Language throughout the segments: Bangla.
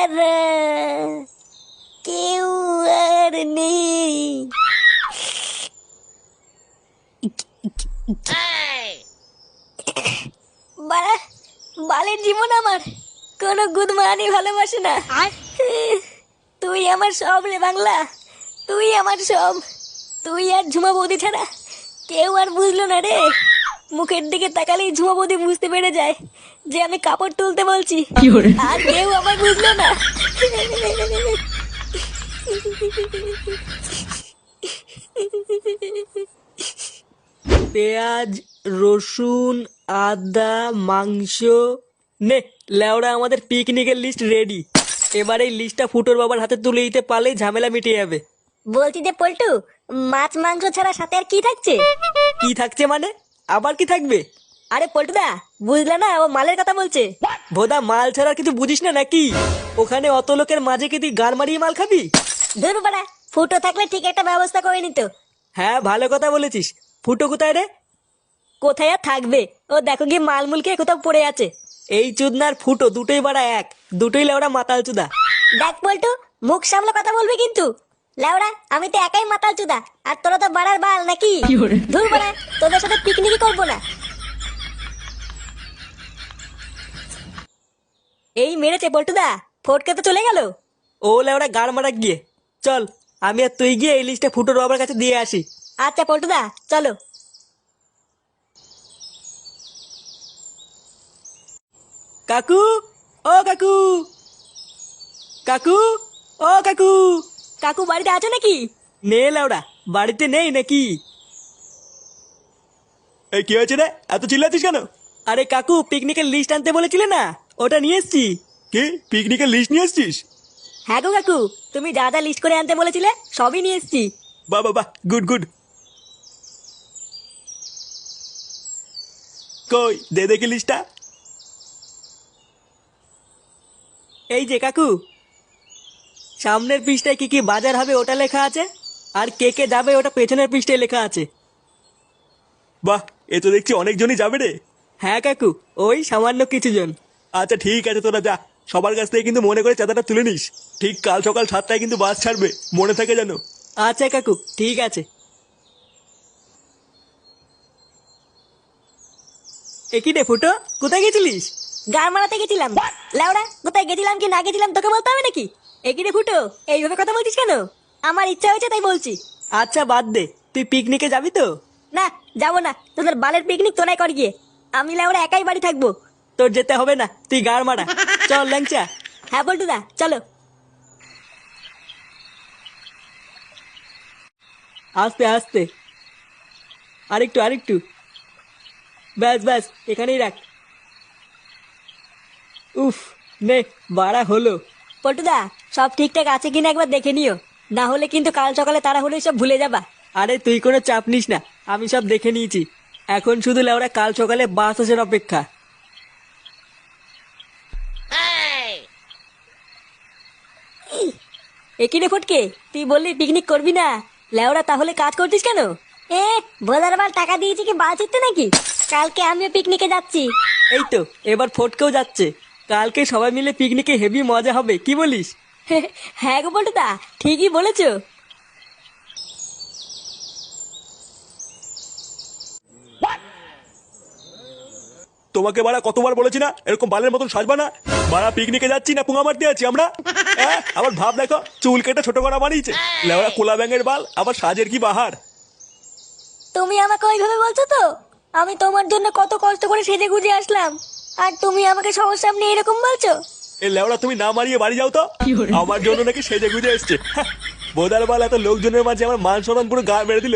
ছাড়া কেউ আর নেই বাড়া বালের জীবন আমার। কোনো গুদমানি ভালোবাসে না। তুই আমার সব রে বাংলা। তুই আমার সব। তুই আর ঝুমা বৌদি ছাড়া কেউ আর বুঝলো না রে। মুখের দিকে তাকালেই ঝুমা বৌদি বুঝতে পেরে যায় যে আমি কাপড় তুলতে বলছি। আর কেউ আমার বুঝলো না। পেঁয়াজ রসুন আদা মাংস নে লেওড়া আমাদের পিকনিকের লিস্ট রেডি এবার এই লিস্টটা ফুটোর বাবার হাতে তুলে দিতে পারলেই ঝামেলা মিটে যাবে। বলছি যে পল্টু মাছ মাংস ছাড়া সাথে আর কি থাকছে? কি থাকছে মানে? আবার কি থাকবে? আরে পল্টুদা বুঝলে না ও মালের কথা বলছে। ভোদা মাল ছাড়া কিছু বুঝিস না নাকি? ওখানে অত লোকের মাঝে কি তুই গান মারিয়ে মাল খাবি? ধরু বাড়া ফুটো থাকলে ঠিক একটা ব্যবস্থা করে নিত। হ্যাঁ ভালো কথা বলেছিস। ফুটো কোথায় রে? কোথায় আর থাকবে? ও দেখো গিয়ে মালমুলকে কোথাও পড়ে আছে। এই চুদনার ফুটো দুটোই বাড়া এক। দুটোই লেওরা মাতাল চুদা। দেখ পল্টু মুখ সামলে কথা বলবি কিন্তু। লেওড়া আমি তো একাই মাতাল চুদা আর তোরা তো বাড়ার বাল নাকি? ধুর বাড়া তোদের সাথে পিকনিকই করব না। এই মেরেছে পল্টুদা ফটকে তো চলে গেল। ও লেওরা গান মারা গিয়ে। চল আমি আর তুই গিয়ে এই লিস্টটা ফুটোর বাবার কাছে দিয়ে আসি। আচ্ছা পল্টুদা চলো। কাকু ও কাকু। কাকু ও কাকু। কাকু বাড়িতে আছো নাকি? নে লাউডা বাড়িতে নেই নাকি? এই কি হয়েছে রে? এত চিল্লাচ্ছিস কেন? আরে কাকু পিকনিকের লিস্ট আনতে বলেছিলে না? ওটা নিয়ে এসছি। কি? পিকনিকের লিস্ট নিয়ে এসছিস? হ্যাঁ গো কাকু তুমি যা যা লিস্ট করে আনতে বলেছিলে সবই নিয়ে এসেছি। বাহ বাহ বাহ গুড গুড কই দে দেখি লিস্টটা এই যে কাকু সামনের পৃষ্ঠায় কি কি বাজার হবে ওটা লেখা আছে? আর কে কে যাবে ওটা পেছনের পৃষ্ঠায় লেখা আছে। বাহ এ তো দেখছি অনেকজনই যাবে রে। হ্যাঁ কাকু ওই সামান্য কিছু জন আচ্ছা ঠিক আছে তোরা যা। সবার কাছ থেকে কিন্তু মনে করে চাঁদাটা তুলে নিস। ঠিক কাল সকাল সাতটায় কিন্তু বাস ছাড়বে। মনে থাকে জানো আচ্ছা কাকু ঠিক আছে। একই রে ফুটো কোথায় গেছিলিস? গান মারাতে গেছিলাম। লাউড়া কোথায় গেছিলাম কি না গেছিলাম তোকে বলতে হবে নাকি? একই রে ফুটো? এইভাবে কথা বলছিস কেন? আমার ইচ্ছা হয়েছে তাই বলছি। আচ্ছা বাদ দে। তুই পিকনিকে যাবি তো? না যাব না। তোদের বালের পিকনিক তোরাই কর গিয়ে। আমি লাউড়া একাই বাড়ি থাকব। তোর যেতে হবে না। তুই গাড় মারা। চল ল্যাংচা। হ্যাঁ বল্টুদা চলো। আস্তে আস্তে। আরেকটু আরেকটু। ব্যাস ব্যাস এখানেই রাখ। উফ নে বাড়া হলো। পল্টুদা সব ঠিকঠাক আছে কিনা একবার দেখে নিও। না হলে কিন্তু কাল সকালে তারা হলে সব ভুলে যাবা। আরে তুই কোনো চাপ নিস না আমি সব দেখে নিয়েছি। এখন শুধু লেওরা কাল সকালে বাস আসার অপেক্ষা। একই রে ফটকে তুই বললি পিকনিক করবি না? লেওরা তাহলে কাজ করছিস কেন? এ ভোলার বার টাকা দিয়েছি কি বাল নাকি? কালকে আমিও পিকনিকে যাচ্ছি। এই তো এবার ফটকেও যাচ্ছে। কালকে সবাই মিলে পিকনিকে হেভি মজা হবে কি বলিস? হ্যাঁ গো পল্টুদা ঠিকই বলেছ। তোমাকে বাড়া কতবার বলেছি না? এরকম বালের মতন সাজবা না। বাড়া পিকনিকে যাচ্ছি না পুঙা মারতে যাচ্ছি আমরা। হ্যাঁ? আবার ভাব দেখো চুল কেটে ছোট করা বানিয়েছে। লেওড়া কোলা ব্যাঙের বাল আবার সাজের কি বাহার? তুমি আমাকে ওইভাবে বলছো তো? আমি তোমার জন্য কত কষ্ট করে সেজে গুজে আসলাম। আর তুমি আমাকে সবার সামনে এরকম বলছো? এ লেওড়া তুমি না মারিয়ে বাড়ি যাও তো। আমার জন্য নাকি সেজে গুজে এসছে। হ্যাঁ, বোদার বাল এত লোকজনের মাঝে আমার মান সম্মান পুরো গা মেরে দিল।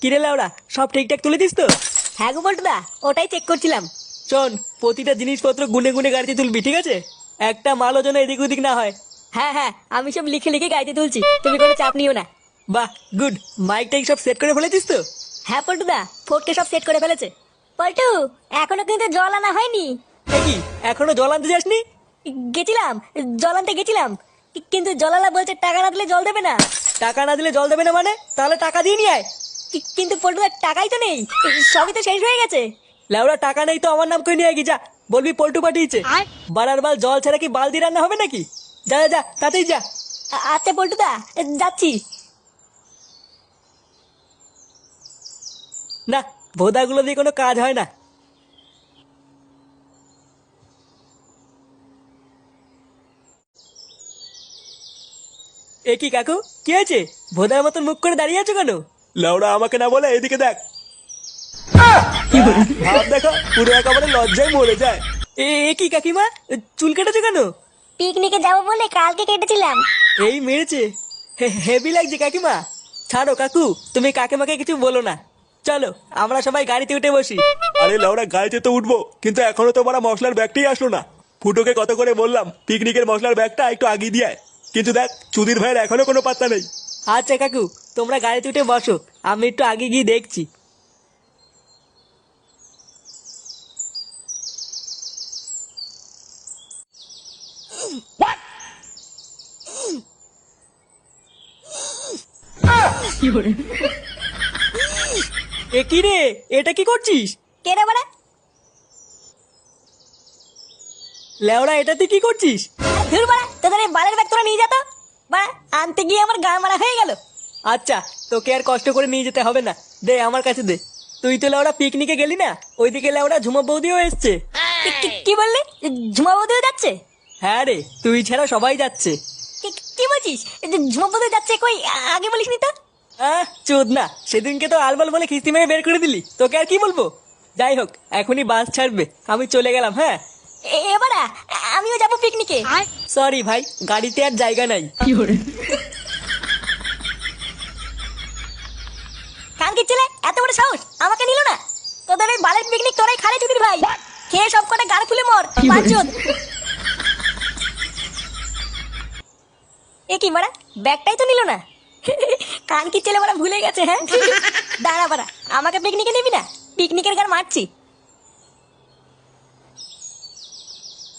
কিরে লেওরা সব ঠিকঠাক তুলে দিস তো? হ্যাঁ গো পল্টুদা ওটাই চেক করছিলাম। শোন প্রতিটা জিনিসপত্র গুনে গুনে গাড়িতে তুলবি ঠিক আছে? একটা মালও যেন এদিক ওদিক না হয়। হ্যাঁ হ্যাঁ আমি সব লিখে লিখে গাইতে তুলছি। তুমি কোনো চাপ নিও না। বাহ গুড মাইকটাই সব সেট করে ফেলেছিস তো? হ্যাঁ পল্টু পল্টুদা ফোর্টকে সব সেট করে ফেলেছে। পল্টু এখনও কিন্তু জল আনা হয়নি। কি এখনও জল আনতে যাসনি? গেছিলাম জল আনতে গেছিলাম। কিন্তু জলালা বলছে টাকা না দিলে জল দেবে না। টাকা না দিলে জল দেবে না মানে? তাহলে টাকা দিয়ে নিয়ে আয়। কি- কিন্তু পল্টুদার টাকাই তো নেই। সবই তো শেষ হয়ে গেছে। লেওড়া টাকা নেই তো আমার নাম করে নিয়ে গিয়ে যা বলবি পল্টু পাঠিয়েছে। বারার বাল জল ছাড়া কি বালদি রান্না হবে নাকি? যা যা তাতেই যা। আচ্ছা পল্টুদা যাচ্ছি। না ভোদাগুলো দিয়ে কোনো কাজ হয় না। এ কি কাকু? কি হয়েছে? ভোদার মতন মুখ করে দাঁড়িয়ে আছো কেন? লেওড়া আমাকে না বলে এদিকে দেখ। ভাব দেখো পুরো একেবারে লজ্জায় মরে যায়। এ এ কি কাকিমা? চুল কেটেছো কেন? পিকনিকে যাব বলে কালকে কেটেছিলাম। এই মেরেছে। হে- হেভি লাগছে কাকিমা। ছাড়ো কাকু তুমি কাকিমাকে কিছু বলো না। চলো আমরা সবাই গাড়িতে উঠে বসি। আরে লেওড়া গাড়িতে তো উঠবো কিন্তু এখনও তো মারা মশলার ব্যাগটাই আসলো না। ফুটোকে কত করে বললাম পিকনিকের মশলার ব্যাগটা একটু আগিয়ে দিয়ে কিন্তু দেখ চুদির ভাইয়ের এখনও কোনো পাত্তা নেই। আচ্ছা কাকু তোমরা গাড়িতে উঠে বসো আমি একটু আগে গিয়ে দেখছি। এ কি রে? এটা কি করছিস? কে রে বাড়া লেওড়া এটা তুই কি করছিস? ধুর বাড়া তোদের এই বালের ব্যাগ তোরা নিয়ে যা তো। বাড়া আনতে গিয়ে আমার গা মারা হয়ে গেল। আচ্ছা তোকে আর কষ্ট করে নিয়ে যেতে হবে না। দে আমার কাছে দে। তুই তো লেওড়া পিকনিকে গেলি না? ওইদিকে লেওড়া ঝুমা বৌদিও এসছে। কি- বললি? ঝুমা বৌদিও যাচ্ছে? হ্যাঁ রে তুই ছাড়া সবাই যাচ্ছে। কি বলছিস? ঝুমা বৌদি যাচ্ছে কই? আগে বলিস নি তো। আহ চোদ না সেদিনকে তো আলবাল বলে কিস্তি মেরে বের করে দিলি। তোকে আর কি বলব? যাই হোক এখনই বাস ছাড়বে। আমি চলে গেলাম হ্যাঁ? এবারা আমিও যাব পিকনিকে সরি ভাই গাড়িতে আর জায়গা নাই। কানকি ছেলে এত বড় সাহস? আমাকে নিল না? তোদের ওই বালের পিকনিক তোরাই খালে চুদির ভাই। খেয়ে সব কটা গাড় ফুলে মর। পাঁচজন এ কি মারা ব্যাগটাই তো নিল না? কানকি ছেলে মারা ভুলে গেছে হ্যাঁ? দাঁড়া বাড়া আমাকে পিকনিকে নিবি না? পিকনিকের গান মারছি।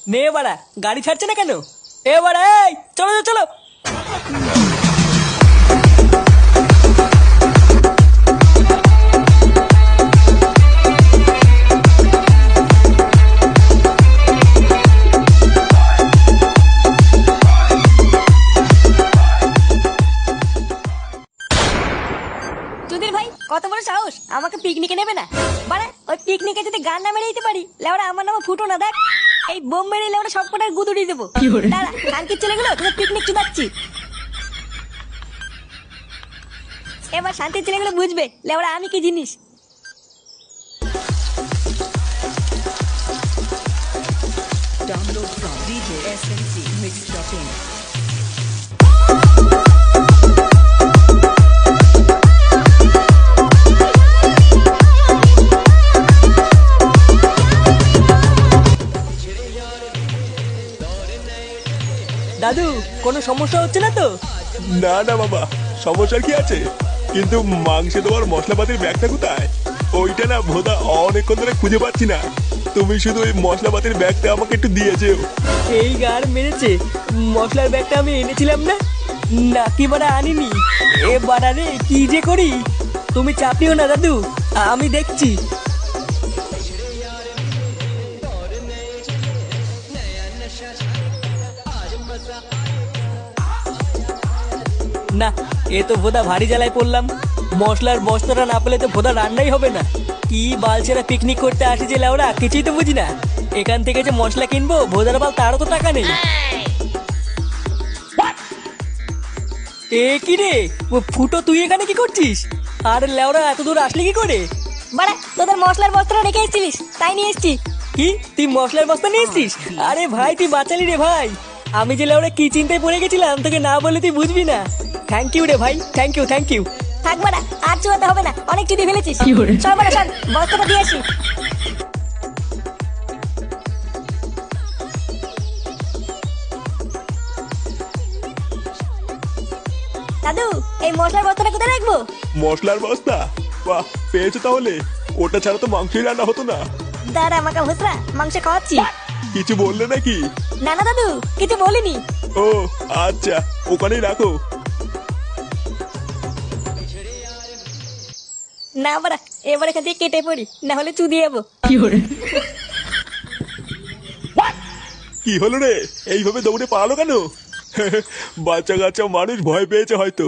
নে বাড়া গাড়ি ছাড়ছে না কেন? এ বাড়া এই চলো চলো, ভাই কত বড় সাহস? আমাকে পিকনিকে নেবে না? বাড়া ওই পিকনিকে যদি গান না মেরে দিতে পারি লেওড়া আমার নামে ফুটো না দেখ। এই বোম মেরে লেওড়া সব কটার গুদুড়ি দেবো। দাঁড়া কানকির ছেলেগুলো তোদের পিকনিক চুদাচ্ছি এবার শান্তির ছেলেগুলো বুঝবে লেওড়া আমি কি জিনিস? Download from DJ SMC Mix.in. দাদু কোনো সমস্যা হচ্ছে না তো? না না বাবা সমস্যার কি আছে? কিন্তু মাংসে তোমার মশলাপাতির ব্যাগটা কোথায়? ওইটা না ভোদা অনেকক্ষণ ধরে খুঁজে পাচ্ছি না। তুমি শুধু ওই মশলাপাতির ব্যাগটা আমাকে একটু দিয়ে যেও এই গার মেরেছে। মশলার ব্যাগটা আমি এনেছিলাম না? নাকি বাড়া আনিনি? এ বাড়া রে কি যে করি? তুমি চাপিও না দাদু। আমি দেখছি। না এ তো ভোদা ভারী জ্বালায় পড়লাম। মশলার বস্তাটা না পেলে তো ভোদা রান্নাই হবে না। কি বালছেরা পিকনিক করতে আসি যে লাউরা কিছুই তো বুঝি না। এখান থেকে যে মশলা কিনবো ভোদার বাল তারও তো টাকা নেই। এ কি রে ও ফুটো তুই এখানে কি করছিস? আর লেওরা এত দূর আসলি কি করে? বাড়া তোদের মশলার বস্ত্র রেখে এসেছিলিস তাই নিয়ে এসছি। কি তুই মশলার বস্তা নিয়ে এসছিস? আরে ভাই তুই বাঁচালি রে ভাই। আমি যে লেওরা কি চিন্তায় পড়ে গেছিলাম তোকে না বলে তুই বুঝবি না। থ্যাংক ইউ রে ভাই থ্যাংক ইউ থ্যাংক ইউ থাক বাড়া আর চুয়াতে হবে না অনেক চুদি ফেলেছিস। সব বাড়া সব বস্ত্রটা দিয়ে আসি। দাদু এই মশলার বস্তাটা কোথায় রাখব? মশলার বস্তা? বাহ পেয়েছ তাহলে। ওটা ছাড়া তো মাংসই রান্না হতো না। দাঁড়া আমাকে ভুসরা মাংস খাওয়াচ্ছি। কিছু বললে নাকি? না না দাদু কিছু বলিনি। ও আচ্ছা ওখানেই রাখো। না বাড়া এবার এখান থেকে কেটে পড়ি না হলে চুদি যাব। কি হলো? রে? এইভাবে দৌড়ে পালালো কেন? বাচ্চা কাচ্চা মানুষ ভয় পেয়েছে হয়তো।